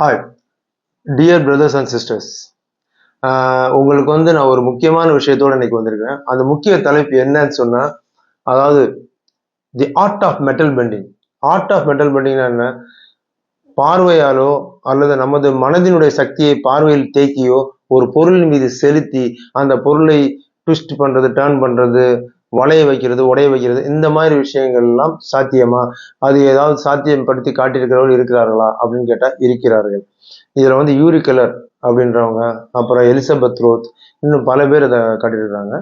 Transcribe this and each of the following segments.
Hi dear brothers and sisters உங்களுக்கு வந்து நான் ஒரு முக்கியமான விஷயத்தோட இன்னைக்கு வந்திருக்கேன் அந்த முக்கிய தலைப்பு என்னன்னு சொன்னால் அதாவது the art of metal bending art of metal பெண்டிங்னா என்ன? பார்வையாலோ அல்லது நமது மனதினுடைய சக்தியை பார்வையில் தேக்கியோ ஒரு பொருளின் மீது செலுத்தி அந்த பொருளை ட்விஸ்ட் பண்ணுறது டேர்ன் பண்ணுறது வளைய வைக்கிறது உடைய வைக்கிறது இந்த மாதிரி விஷயங்கள் எல்லாம் சாத்தியமா? அது ஏதாவது சாத்தியப்படுத்தி காட்டியிருக்கிறவர்கள் இருக்கிறார்களா? அப்படின்னு கேட்டால் இருக்கிறார்கள். இதில் வந்து யூரி கலர் அப்படின்றவங்க அப்புறம் எலிசபெத் ரோத் இன்னும் பல பேர் இதை காட்டியிருக்கிறாங்க.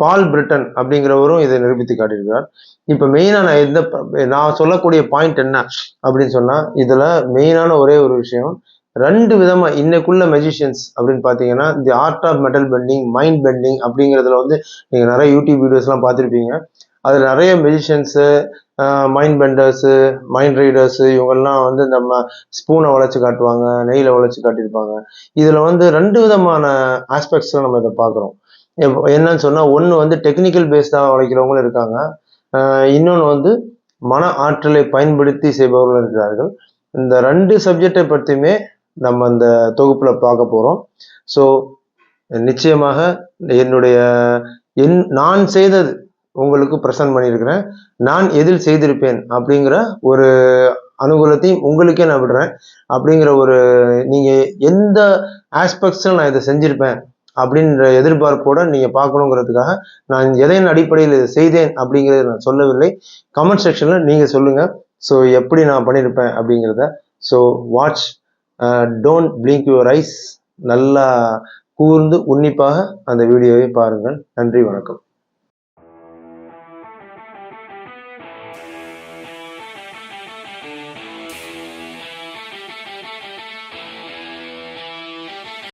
பால் பிரிட்டன் அப்படிங்கிறவரும் இதை நிரூபித்து காட்டியிருக்கிறார். இப்போ மெயினான நான் எந்த நான் சொல்லக்கூடிய பாயிண்ட் என்ன அப்படின்னு சொன்னால் இதில் மெயினான ஒரே ஒரு விஷயம் ரெண்டு விதமா இன்னைக்குள்ள மெஜிஷியன்ஸ் அப்படின்னு பார்த்தீங்கன்னா the art of metal bending mind bending அப்படிங்கிறதுல வந்து நீங்க நிறைய யூடியூப் வீடியோஸ்லாம் பார்த்துருப்பீங்க. அதில் நிறைய magicians mind benders mind readers இவங்கெல்லாம் வந்து நம்ம ஸ்பூனை வளைச்சு காட்டுவாங்க நெய்யில் வளைச்சு காட்டியிருப்பாங்க. இதில் வந்து ரெண்டு விதமான ஆஸ்பெக்ட்ஸில் நம்ம இதை பார்க்குறோம். என்னன்னு சொன்னால் ஒன்று வந்து டெக்னிக்கல் பேஸ்டாக உழைக்கிறவங்களும் இருக்காங்க. இன்னொன்று வந்து மன ஆற்றலை பயன்படுத்தி செய்பவர்களும் இருக்கிறார்கள். இந்த ரெண்டு சப்ஜெக்டை பற்றியுமே நம்ம அந்த தொகுப்பில் பார்க்க போகிறோம் ஸோ நிச்சயமாக என்னுடைய என் நான் செய்தது உங்களுக்கு ப்ரெசன்ட் பண்ணியிருக்கிறேன். நான் எதில் செய்திருப்பேன் அப்படிங்கிற ஒரு அனுகூலத்தையும் உங்களுக்கே நான் விடுறேன். அப்படிங்கிற ஒரு நீங்கள் எந்த ஆஸ்பெக்ட்ஸில் நான் இதை செஞ்சுருப்பேன் அப்படின்ற எதிர்பார்ப்போட நீங்கள் பார்க்கணுங்கிறதுக்காக நான் எதையின் அடிப்படையில் இதை செய்தேன் அப்படிங்கிறத நான் சொல்லவில்லை. கமெண்ட் செக்ஷனில் நீங்கள் சொல்லுங்கள் ஸோ எப்படி நான் பண்ணியிருப்பேன் அப்படிங்கிறத. So watch don't blink your eyes நல்லா கூர்ந்து உன்னிப்பாக அந்த வீடியோவை பாருங்கள். நன்றி வணக்கம்.